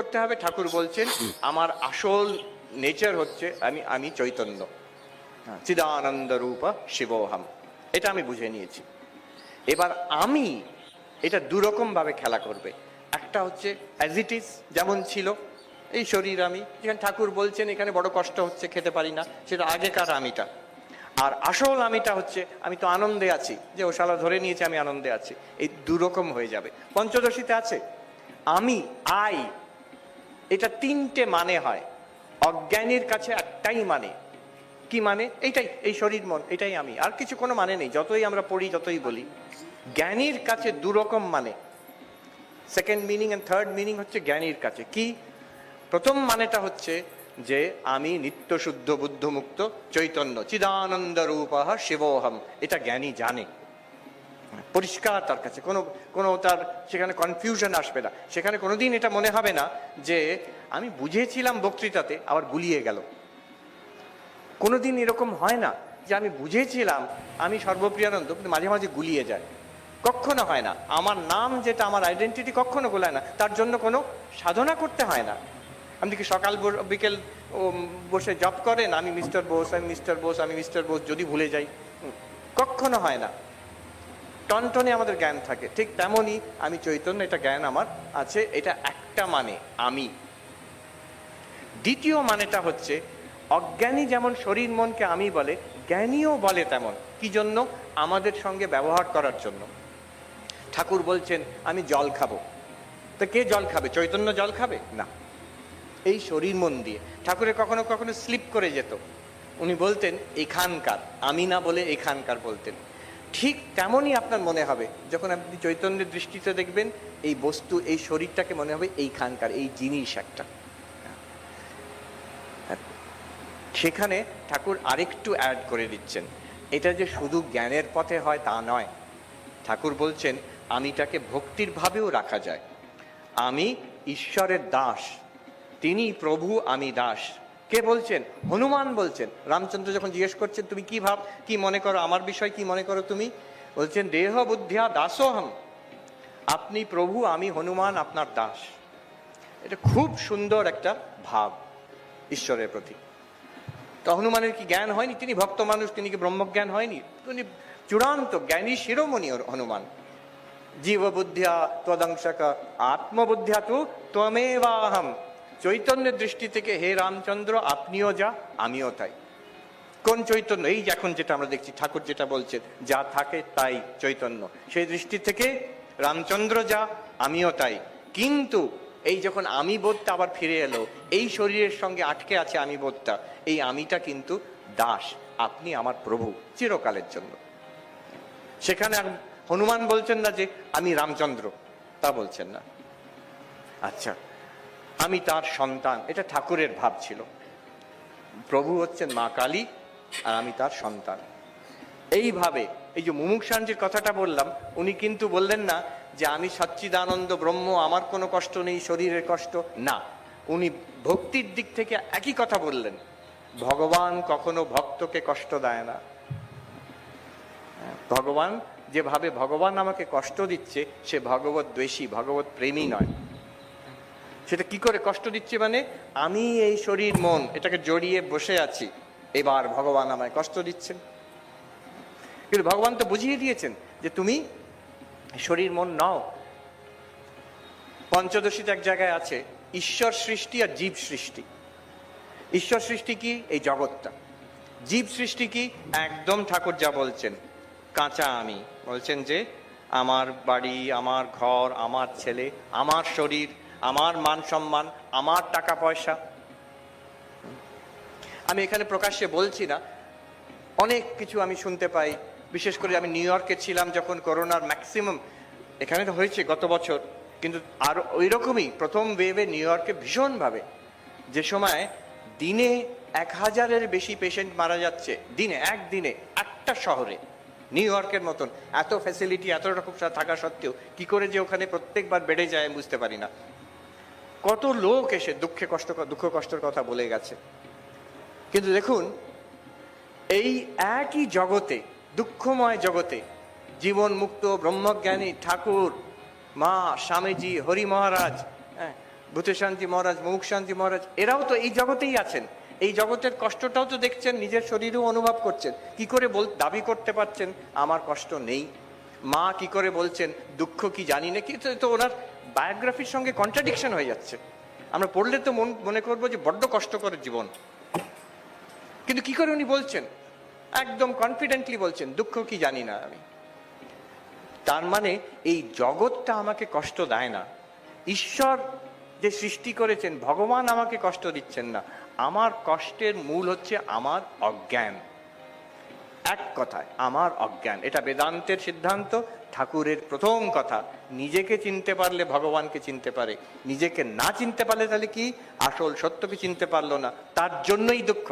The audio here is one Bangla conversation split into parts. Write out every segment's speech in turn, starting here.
করতে হবে। ঠাকুর বলছেন, আমার আসল নেচার হচ্ছে আমি আমি চৈতন্য। চিদানন্দ রূপ শিবোহম। এটা আমি বুঝে নিয়েছি। এবার আমি এটা দুরকম ভাবে খেলা করবে। একটা হচ্ছে অ্যাজ ইট ইজ যেমন ছিল, এই শরীর আমি, যেখানে ঠাকুর বলছেন, এখানে বড় কষ্ট হচ্ছে, খেতে পারি না, সেটা আগেকার আমিটা। আর আসল আমিটা হচ্ছে, আমি তো আনন্দে আছি, যে ও শালা ধরে নিয়েছে, আমি আনন্দে আছি। এই দুরকম হয়ে যাবে। পঞ্চদশীতে আছে, আমি আই এটা তিনটে মানে হয়। অজ্ঞানীর কাছে একটাই মানে। কি মানে? এইটাই, এই শরীর মন, এটাই আমি। আর কিছু কোনো মানে নেই, যতই আমরা পড়ি, যতই বলি। জ্ঞানীর কাছে দুরকম মানে। Second meaning and third meaning হচ্ছে জ্ঞানীর কাছে। কি? প্রথম মানেটা হচ্ছে যে, আমি নিত্য শুদ্ধ বুদ্ধ মুক্ত চৈতন্য। চিদানন্দ রূপ শিবোহম। এটা জ্ঞানী জানে। পরিষ্কার তার কাছে। কোনো কোনো তার সেখানে কনফিউশন আসবে না। সেখানে কোনোদিন এটা মনে হবে না যে আমি বুঝেছিলাম বক্তৃতাতে, আবার গুলিয়ে গেল। কোনোদিন এরকম হয় না যে আমি বুঝেছিলাম, আমি সর্বপ্রিয়ানন্দ, কিন্তু মাঝে মাঝে গুলিয়ে যায়। কখনো হয় না। আমার নাম যেটা, আমার আইডেন্টিটি কখনো গোলায় না। তার জন্য কোনো সাধনা করতে হয় না। আপনি কি সকাল বিকেল বসে জব করেন, আমি মিস্টার বোস আমি মিস্টার বোস আমি মিস্টার বোস যদি ভুলে যাই। কখনো হয় না। টনটনে আমাদের জ্ঞান থাকে। ঠিক তেমনই আমি চৈতন্য, এটা জ্ঞান আমার আছে, এটা একটা মানে আমি। দ্বিতীয় মানেটা হচ্ছে, অজ্ঞানী যেমন শরীর মনকে আমি বলে, জ্ঞানীও বলে তেমন। কি জন্য? আমাদের সঙ্গে ব্যবহার করার জন্য। ঠাকুর বলছেন, আমি জল খাব। তো কে জল খাবে? চৈতন্য জল খাবে? না। এই শরীর মন দিয়ে। ঠাকুরের কখনো কখনো স্লিপ করে যেত। উনি বলতেন, এখানকার। আমি না বলে এখানকার বলতেন। ঠিক তেমনই আপনার মনে হবে। যখন আপনি চৈতন্যের দৃষ্টিতে দেখবেন, এই বস্তু, এই শরীরটাকে মনে হবে এইখানকার, এই জিনিস একটা। সেখানে ঠাকুর আরেকটু অ্যাড করে দিচ্ছেন। এটা যে শুধু জ্ঞানের পথে হয় তা নয়। ঠাকুর বলছেন, আমিটাকে ভক্তির ভাবেও রাখা যায়। আমি ঈশ্বরের দাস, তিনি প্রভু, আমি দাস। কে বলছেন? হনুমান বলছেন। রামচন্দ্র যখন জিজ্ঞেস করছেন, তুমি কি ভাব, কি মনে করো আমার বিষয়, কি মনে করো তুমি? বলছেন, দেহ বুদ্ধিয়া দাসোহম। আপনি প্রভু, আমি হনুমান, আপনার দাস। এটা খুব সুন্দর একটা ভাব, ঈশ্বরের প্রতি। তো হনুমানের কি জ্ঞান হয়নি? তিনি ভক্ত মানুষ, তিনি কি ব্রহ্মজ্ঞান হয়নি? তিনি চূড়ান্ত জ্ঞানী শিরোমণি হনুমান। জীব বুদ্ধিয়া তদংশক আত্মবুদ্ধিয়া তু ত্বমেবাহম। চৈতন্যের দৃষ্টি থেকে, হে রামচন্দ্র, আপনিও যা, আমিও তাই। কোন চৈতন্য? এই এখন যেটা আমরা দেখছি, ঠাকুর যেটা বলছেন, যা থাকে তাই চৈতন্য। সেই দৃষ্টি থেকে, রামচন্দ্র যা, আমিও তাই। কিন্তু এই যখন আমি বোধটা আবার ফিরে এলো, এই শরীরের সঙ্গে আটকে আছে আমি বোধটা, এই আমিটা কিন্তু দাস, আপনি আমার প্রভু, চিরকালের জন্য। সেখানে হনুমান বলছেন না যে, আমি রামচন্দ্র। তা বলছেন না। আচ্ছা আমি তার সন্তান। এটা ঠাকুরের ভাব ছিল। প্রভু হচ্ছেন মা কালী আর আমি তার সন্তান। এইভাবে এই যে মুমুক্ষানজির কথাটা বললাম উনি কিন্তু বললেন না যে আমি সচ্চিদানন্দ ব্রহ্ম আমার কোনো কষ্ট নেই শরীরের কষ্ট। না উনি ভক্তির দিক থেকে একই কথা বললেন। ভগবান কখনো ভক্তকে কষ্ট দেয় না। হ্যাঁ, ভগবান যেভাবে ভগবান আমাকে কষ্ট দিচ্ছে সে ভগবত দ্বেষী ভগবত প্রেমী নয়। সেটা কি করে কষ্ট দিচ্ছে মানে? আমি এই শরীর, মন, এটাকে জড়িয়ে বসে আছি। এবার ভগবান আমায় কষ্ট দিচ্ছেন। কিন্তু ভগবান তো বুঝিয়ে দিয়েছেন যে তুমি শরীর, মন নাও। পঞ্চদশীতে এক জায়গায় আছে ঈশ্বর সৃষ্টি আর জীব সৃষ্টি। ঈশ্বর সৃষ্টি কি? এই জগৎটা। জীব সৃষ্টি কি? একদম ঠাকুর যা বলছেন। কাঁচা আমি। বলছেন যে, আমার বাড়ি, আমার ঘর, আমার ছেলে, আমার শরীর আমার মান সম্মান, আমার টাকা পয়সা। আমি এখানে প্রকাশ্যে বলছি না। অনেক কিছু আমি শুনতে পাই। বিশেষ করে আমি নিউ ইয়র্কে ছিলাম যখন করোনার ম্যাক্সিমাম, এখানে তো হয়েছে গত বছর, কিন্তু আর ওই রকমই প্রথম ওয়েভে নিউ ইয়র্কে ভীষণভাবে। যে সময় দিনে এক হাজারের বেশি পেশেন্ট মারা যাচ্ছে, দিনে, একদিনে, একটা শহরে, নিউ ইয়র্কের মতন। এত ফ্যাসিলিটি এত রকম থাকা সত্ত্বেও কি করে যে ওখানে প্রত্যেকবার বেড়ে যায় বুঝতে পারি না। কত লোক এসে দুঃখে কষ্ট, দুঃখ কষ্টের কথা বলে গেছে। কিন্তু দেখুন, এই একই জগতে, দুঃখময় জগতে জীবন মুক্ত ব্রহ্মজ্ঞানী ঠাকুর, মা, স্বামীজি, হরি মহারাজ হ্যাঁ ভূতে মহারাজ মুখ শান্তি মহারাজ, এরাও তো এই জগতেই আছেন। এই জগতের কষ্টটাও তো দেখছেন, নিজের শরীরেও অনুভব করছেন। কি করে বল, দাবি করতে পারছেন? আমার কষ্ট নেই। মা কি করে বলছেন, দুঃখ কি জানি না কি তো ওনার বায়োগ্রাফির সঙ্গে কন্ট্রাডিকশন হয়ে যাচ্ছে। আমরা পড়লে তো মন, মনে করব যে বড্ড কষ্টকর জীবন। কিন্তু কি করে উনি বলছেন? একদম কনফিডেন্টলি বলছেন, দুঃখ কি জানি না আমি। তার মানে এই জগৎটা আমাকে কষ্ট দেয় না। ঈশ্বর যে সৃষ্টি করেছেন, ভগবান আমাকে কষ্ট দিচ্ছেন না। আমার কষ্টের মূল হচ্ছে আমার অজ্ঞান। এক কথায়, আমার অজ্ঞান। এটা বেদান্তের সিদ্ধান্ত ঠাকুরের প্রথম কথা, নিজেকে চিনতে পারলে ভগবানকে চিনতে পারে, নিজেকে না চিনতে পারলে তাহলে কি? আসল সত্যকে চিনতে পারল না, তার জন্যই দুঃখ।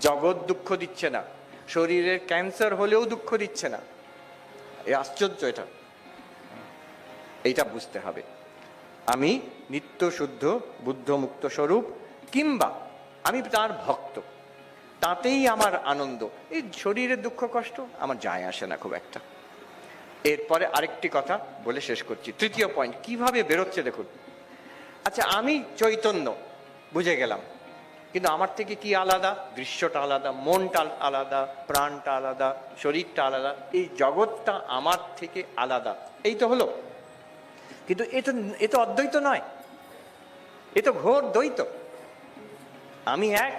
জগৎ দুঃখ দিচ্ছে না, শরীরের ক্যান্সার হলেও দুঃখ দিচ্ছে না। এই আশ্চর্য এটা। এইটা বুঝতে হবে। আমি নিত্য শুদ্ধ, বুদ্ধ মুক্ত স্বরূপ, কিংবা আমি তার ভক্ত, তাতেই আমার আনন্দ। এই শরীরের দুঃখ কষ্ট, আমার যায় আসে না খুব একটা। এরপরে আরেকটি কথা বলে শেষ করছি। তৃতীয় পয়েন্ট কীভাবে বেরোচ্ছে দেখুন। আচ্ছা আমি চৈতন্য, বুঝে গেলাম। কিন্তু আমার থেকে কি আলাদা? দৃশ্যটা আলাদা, মনটা আলাদা, প্রাণটা আলাদা, শরীরটা আলাদা, এই জগৎটা আমার থেকে আলাদা। এই তো হলো। কিন্তু এ তো এ তো অদ্বৈত নয়। এ তো ঘোর দ্বৈত। আমি এক,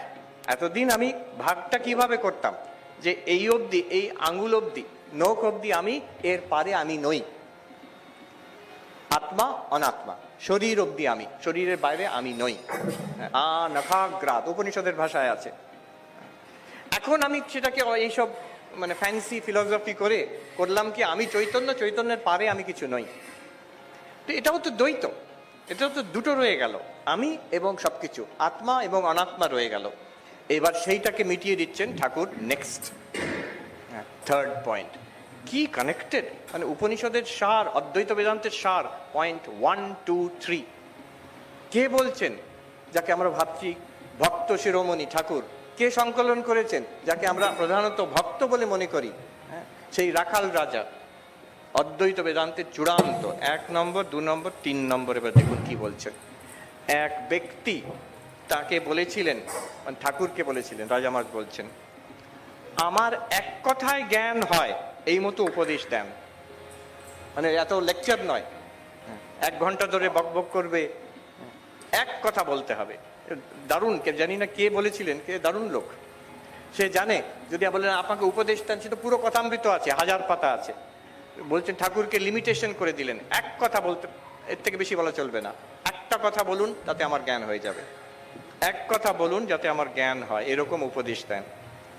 এতদিন আমি ভাগটা কীভাবে করতাম? যে এই অবধি, এই আঙুল অবধি নখ অবধি আমি, এর পারে আমি নই। আত্মা, অনাত্মা। শরীর অব্দি আমি, শরীরের বাইরে আমি নই। আ উপনিষদের ভাষায় আছে। এখন আমি সেটাকে এইসব মানে ফ্যান্সি ফিলসফি করে করলাম কি, আমি চৈতন্য, চৈতন্যের পারে আমি কিছু নই। তো এটাও তো দ্বৈত। এটাও তো দুটো রয়ে গেল। আমি এবং সবকিছু, আত্মা এবং অনাত্মা রয়ে গেল। এবার সেইটাকে মিটিয়ে দিচ্ছেন ঠাকুর নেক্সট থার্ড পয়েন্ট কি কানেক্টেড মানে উপনিষদের সার অদ্বৈত বেদান্তের সার পয়েন্ট ওয়ান টু থ্রি কে বলছেন? যাকে আমরা ভাবছি ভক্ত শিরোমণি ঠাকুর। কে সংকলন করেছেন? যাকে আমরা প্রধানত ভক্ত বলে মনে করি? হ্যাঁ, সেই রাখাল রাজা। অদ্বৈত বেদান্তের চূড়ান্ত। এক নম্বর দু নম্বর তিন নম্বর এবার দেখুন কি বলছেন। এক ব্যক্তি তাকে বলেছিলেন মানে ঠাকুরকে বলেছিলেন রাজামার্গ বলছেন। আমার এক কথায় জ্ঞান হয়, এই মতো উপদেশ দেন। মানে এত লেকচার নয়। এক ঘণ্টা ধরে বক বক করবে। এক কথা বলতে হবে। দারুণ, কে জানি না কে বলেছিলেন, কে দারুণ লোক। সে জানে, যদি বলেন, আপনাকে উপদেশ দেন, সে তো পুরো কথামৃত আছে, হাজার পাতা আছে। বলছেন, ঠাকুরকে লিমিটেশন করে দিলেন। এক কথা বলতে, এর থেকে বেশি বলা চলবে না। একটা কথা বলুন, তাতে আমার জ্ঞান হয়ে যাবে। এক কথা বলুন, যাতে আমার জ্ঞান হয়, এরকম উপদেশ দেন।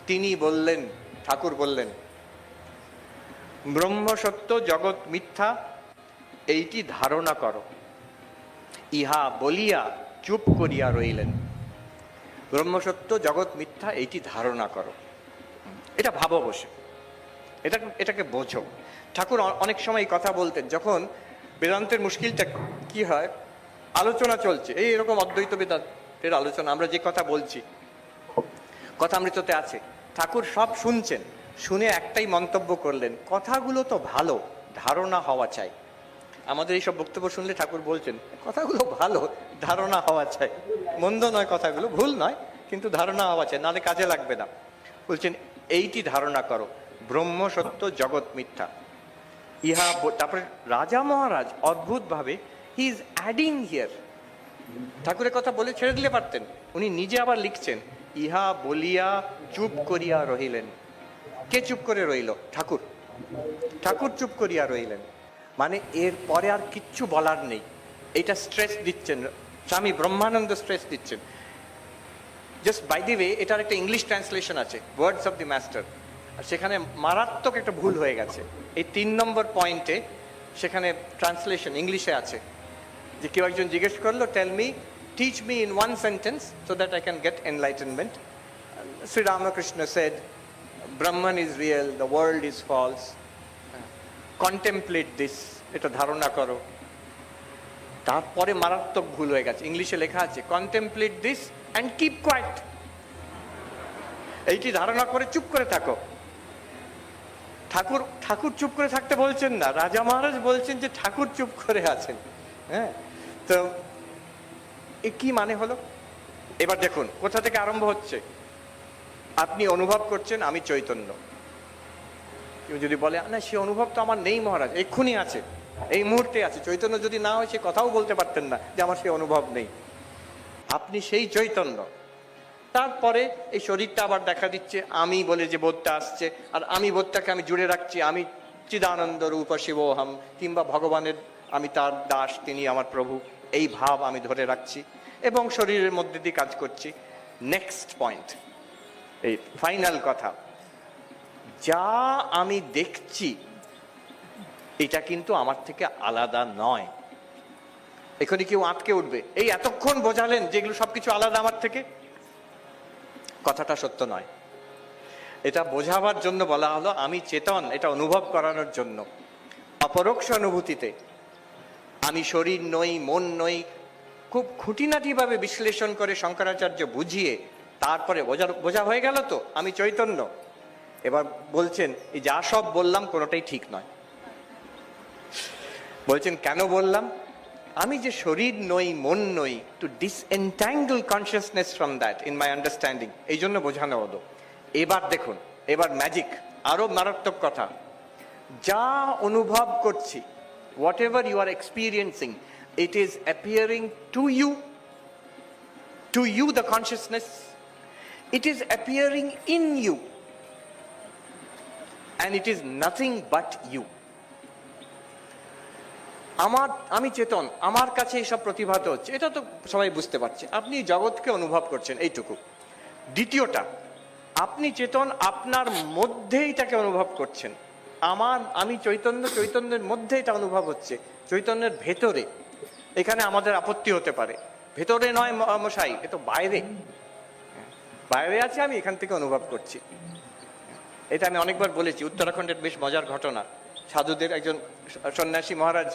তিনি বললেন, ঠাকুর বললেন ব্রহ্ম সত্য জগৎ মিথ্যা, এইটি ধারণা করো। ইহা বলিয়া চুপ করিয়া রইলেন। ব্রহ্মসত্য জগৎ মিথ্যা, এইটি ধারণা করো। এটা ভাবো বসে এটা, এটাকে বোঝো। ঠাকুর অনেক সময় কথা বলতেন, যখন বেদান্তের মুশকিলটা কি হয়? আলোচনা চলছে। এই এরকম অদ্বৈত বেদান্তের আলোচনা, আমরা যে কথা বলছি, কথামৃততে আছে। ঠাকুর সব শুনছেন, শুনে একটাই মন্তব্য করলেন, কথাগুলো তো ভালো, ধারণা হওয়া চাই। আমাদের এইসব বক্তব্য শুনলে ঠাকুর বলছেন, কথাগুলো ভালো, ধারণা হওয়া চাই। মন্দ নয় কথাগুলো, ভুল নয়, কিন্তু ধারণা হওয়া চাই, নাহলে কাজে লাগবে না। বলছেন, এইটি ধারণা করো, ব্রহ্ম সত্য, জগৎ মিথ্যা। ইহা তারপরে রাজা মহারাজ অদ্ভুতভাবে হি ইজ অ্যাডিং হিয়ার ঠাকুরের কথা বলে ছেড়ে দিলে পারতেন, উনি নিজে আবার লিখছেন ইহা বলিয়া চুপ করিয়া রহিলেন। কে চুপ করে রইল? ঠাকুর। ঠাকুর চুপ করিয়া রইলেন। মানে এর পরে আর কিচ্ছু বলার নেই। এটা স্ট্রেস দিচ্ছেন। স্বামী ব্রহ্মানন্দ স্ট্রেস দিচ্ছেন। জাস্ট বাই দি ওয়ে এটার একটা ইংলিশ ট্রান্সলেশন আছে ওয়ার্ডস অফ দি মাস্টার আর সেখানে মারাত্মক একটা ভুল হয়ে গেছে। এই তিন নম্বর পয়েন্টে সেখানে ট্রান্সলেশন ইংলিশে আছে। যে কেউ একজন জিজ্ঞেস করল tell me teach me in one sentence so that I can get enlightenment Sri Ramakrishna said Brahman is real the world is false contemplate this এটা ধারণা করো. তারপরে মারাত্মক ভুল হয়ে গেছে। ইংলিশে লেখা আছে contemplate this and keep quiet এইটি ধারণা করে চুপ করে থাকো। ঠাকুর ঠাকুর চুপ করে থাকতে বলছেন না। রাজা মহারাজ বলছেন যে ঠাকুর চুপ করে আছেন। হ্যাঁ? তো এ কি মানে হলো? এবার দেখুন কোথা থেকে আরম্ভ হচ্ছে? আপনি অনুভব করছেন আমি চৈতন্য। কেউ যদি বলে না সে অনুভব তো আমার নেই মহারাজ এক্ষুনি আছে এই মুহূর্তে আছে। চৈতন্য যদি না হয় সে কথাও বলতে পারতেন না যে আমার সে অনুভব নেই। আপনি সেই চৈতন্য। তারপরে এই শরীরটা আবার দেখা দিচ্ছে আমি বলে যে বোধটা আসছে আর আমি বোধটাকে আমি জুড়ে রাখছি আমি চিদানন্দ রূপ শিবোহম কিংবা ভগবানের আমি তার দাস তিনি আমার প্রভু। এই ভাব আমি ধরে রাখছি এবং শরীরের মধ্যে দিয়ে কাজ করছি। নেক্সট পয়েন্ট এই ফাইনাল কথা। যা আমি দেখছি, এটা কিন্তু আমার থেকে আলাদা নয়। এখানে কেউ আটকে উঠবে। এই এতক্ষণ বোঝালেন যেগুলো সবকিছু আলাদা আমার থেকে? কথাটা সত্য নয়। এটা বোঝাবার জন্য বলা হলো, আমি চেতন, এটা অনুভব করানোর জন্য। অপরোক্ষ অনুভূতিতে আমি শরীর নই, মন নই, খুব খুঁটিনাটিভাবে বিশ্লেষণ করে শঙ্করাচার্য বুঝিয়ে তারপরে বোঝা বোঝা হয়ে গেল তো, আমি চৈতন্য। এবার বলছেন, এই যা সব বললাম, কোনোটাই ঠিক নয়। বলছেন, কেন বললাম? আমি যে শরীর নই, মন নই to disentangle consciousness from that in my understanding এই জন্য বোঝানো হলো। এবার দেখুন, এবার ম্যাজিক আরও মারাত্মক কথা। যা অনুভব করছি ever you are experiencing it is appearing to you to you the consciousness it is appearing in you and it is nothing but you আমার, আমি চেতন, আমার কাছে এইসব প্রতিভাত হচ্ছে। এটা তো সবাই বুঝতে পারছে। আপনি জগৎকে অনুভব করছেন, এইটুকু। দ্বিতীয়টা, আপনি চেতন, আপনার মধ্যেই তাকে অনুভব করছেন। আমার, আমি চৈতন্য, চৈতন্যের মধ্যে এটা অনুভব হচ্ছে। চৈতন্যের ভেতরে এখানে আমাদের আপত্তি হতে পারে। ভেতরে নয় মশাই, এ তো বাইরে। বাইরে আছে আমি, এখান থেকে অনুভব করছি। এটা আমি অনেকবার বলেছি, উত্তরাখণ্ডের বেশ মজার ঘটনা। সাধুদের একজন সন্ন্যাসী মহারাজ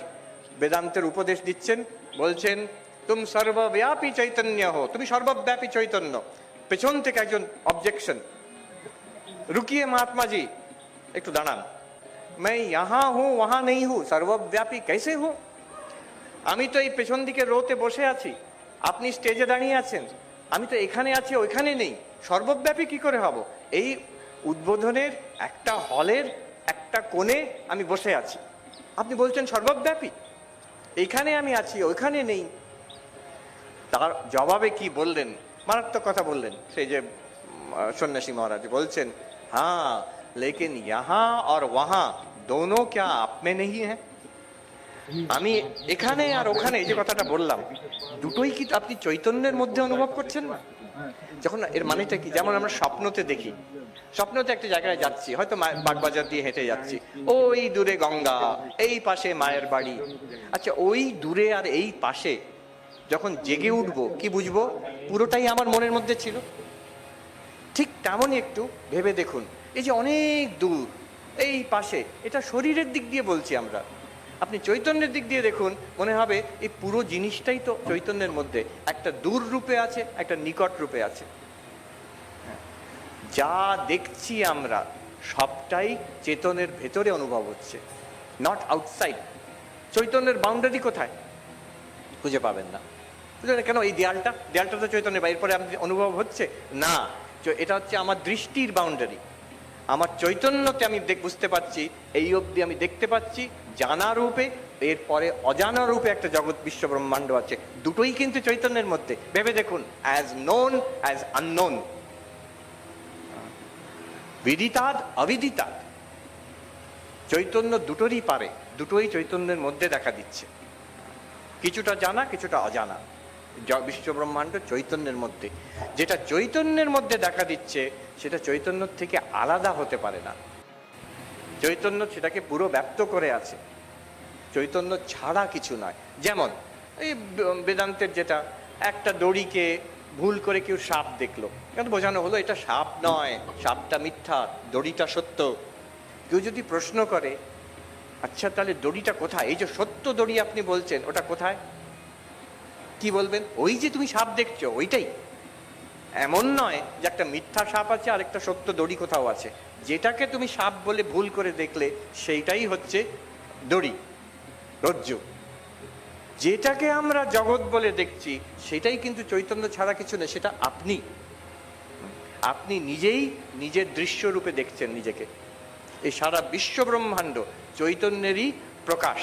বেদান্তের উপদেশ দিচ্ছেন, বলছেন, তুম সর্বব্যাপী চৈতন্য হো তুমি সর্বব্যাপী চৈতন্য। পেছন থেকে একজন অবজেকশন রুকিয়ে মহাত্মাজি, একটু দাঁড়ান। मैं यहाँ हूँ वहाँ नहीं हूँ সর্বব্যাপী कैसे हूँ আমি তো এই পেছন দিকে রোতে বসে আছি আপনি স্টেজে দাঁড়িয়ে আছেন আমি তো এখানে আছি ওইখানে নেই সর্বব্যাপী কি করে হব এই উদ্বোধনের একটা হলের একটা কোণে আমি বসে আছি আপনি বলছেন সর্বব্যাপী এখানে আমি আছি ওইখানে নেই তার জবাবে কি বললেন মারাত্মক কথা বললেন সেই যে উম, আহ, সন্ন্যাসী মহারাজ বলছেন হ্যাঁ লেকিন यहाँ और वहाँ दोनों क्या आप में नहीं है আমি এখানে আর ওখানে এই যে কথাটা বললাম দুটোই কি আপনি চৈতন্যের মধ্যে অনুভব করছেন না যখন এর মানেটা কি যেমন আমরা স্বপ্নতে দেখি স্বপ্নতে একটা জায়গায় যাচ্ছি হয়তো মা- বাগবাজার দিয়ে হেঁটে যাচ্ছি ওই দূরে গঙ্গা এই পাশে মায়ের বাড়ি আচ্ছা ওই দূরে আর এই পাশে যখন জেগে উঠবো কি বুঝবো পুরোটাই আমার মনের মধ্যে ছিল ঠিক তেমনই একটু ভেবে দেখুন এই যে অনেক দূর, এই পাশে, এটা শরীরের দিক দিয়ে বলছি আমরা। আপনি চৈতন্যের দিক দিয়ে দেখুন, মনে হবে এই পুরো জিনিসটাই তো চৈতন্যের মধ্যে। একটা দূর রূপে আছে, একটা নিকট রূপে আছে। যা দেখছি আমরা, সবটাই চেতনের ভেতরে অনুভব হচ্ছে নট আউটসাইড চৈতন্যের বাউন্ডারি কোথায়? খুঁজে পাবেন না। বুঝলেন কেন? এই দেয়ালটা দেয়ালটা তো চৈতন্যের বাইরে পরে আপনি অনুভব হচ্ছে? না এটা হচ্ছে আমার দৃষ্টির বাউন্ডারি আমার চৈতন্যতে আমি বুঝতে পারছি, এই অবধি আমি দেখতে পাচ্ছি, জানা রূপে, এরপরে অজানা রূপে একটা জগৎ বিশ্ব ব্রহ্মাণ্ড আছে। দুটোই কিন্তু চৈতন্যের মধ্যে। ভেবে দেখুন অ্যাজ নোন অ্যাজ আননোন বিদিতাদ, অবিদিতাদ। চৈতন্য দুটোরই পারে, দুটোই চৈতন্যের মধ্যে দেখা দিচ্ছে। কিছুটা জানা, কিছুটা অজানা। বিশ্ব ব্রহ্মাণ্ড চৈতন্যের মধ্যে। যেটা চৈতন্যের মধ্যে দেখা দিচ্ছে, সেটা চৈতন্য থেকে আলাদা হতে পারে না। চৈতন্য সেটাকে পুরো ব্যক্ত করে আছে। চৈতন্য ছাড়া কিছু নয়। যেমন, এই বেদান্তের যেটা, একটা দড়িকে ভুল করে কেউ সাপ দেখল। কেন বোঝানো হলো, এটা সাপ নয়, সাপটা মিথ্যা, দড়িটা সত্য। কেউ যদি প্রশ্ন করে আচ্ছা তাহলে দড়িটা কোথায়? এই যে সত্য দড়ি আপনি বলছেন, ওটা কোথায়? কি বলবেন? ওই যে তুমি সাপ দেখছ, ওইটাই। এমন নয় যে একটা মিথ্যা সাপ আছে আর একটা সত্য দড়ি কোথাও আছে। যেটাকে তুমি সাপ বলে ভুল করে দেখলে, সেইটাই হচ্ছে দড়ি, রজ্জু। যেটাকে আমরা জগৎ বলে দেখছি, সেটাই কিন্তু চৈতন্য ছাড়া কিছু না সেটা আপনি। আপনি নিজেই নিজের দৃশ্য রূপে দেখছেন নিজেকে। এই সারা বিশ্ব ব্রহ্মাণ্ড চৈতন্যেরই প্রকাশ।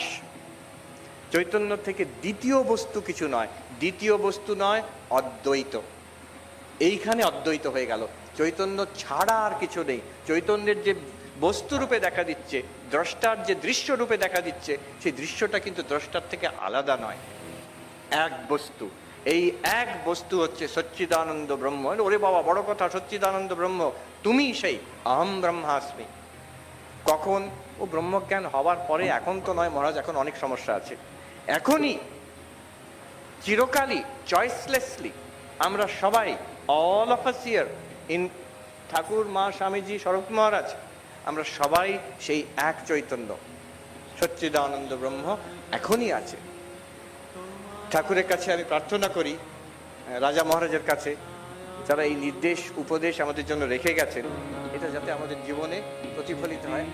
চৈতন্য থেকে দ্বিতীয় বস্তু কিছু নয় দ্বিতীয় বস্তু নয়, অদ্বৈত। এইখানে অদ্বৈত হয়ে গেল। চৈতন্য ছাড়া আর কিছু নেই। চৈতন্যের যে বস্তু রূপে দেখা দিচ্ছে, দ্রষ্টার যে দৃশ্য রূপে দেখা দিচ্ছে, সেই দৃশ্যটা কিন্তু দ্রষ্টার থেকে আলাদা নয়। এক বস্তু। এই এক বস্তু হচ্ছে সচ্চিদানন্দ ব্রহ্ম। ওরে বাবা, বড় কথা, সচ্চিদানন্দ ব্রহ্ম। তুমি সেই, আহম ব্রহ্মাস্মি। কখন? ও ব্রহ্মজ্ঞান হওয়ার পরে, এখন তো নয় মহারাজ, এখন অনেক সমস্যা আছে। এখনই চিরকালই চয়েসলেসলি আমরা সবাই all of us here in Thakur, মা, স্বামীজি শরৎ মহারাজ, আমরা সবাই সেই এক চৈতন্য। সচ্চিদানন্দ ব্রহ্ম এখনই আছে। ঠাকুরের কাছে আমি প্রার্থনা করি, রাজা মহারাজের কাছে, যারা এই নির্দেশ, উপদেশ আমাদের জন্য রেখে গেছেন, এটা যাতে আমাদের জীবনে প্রতিফলিত হয়।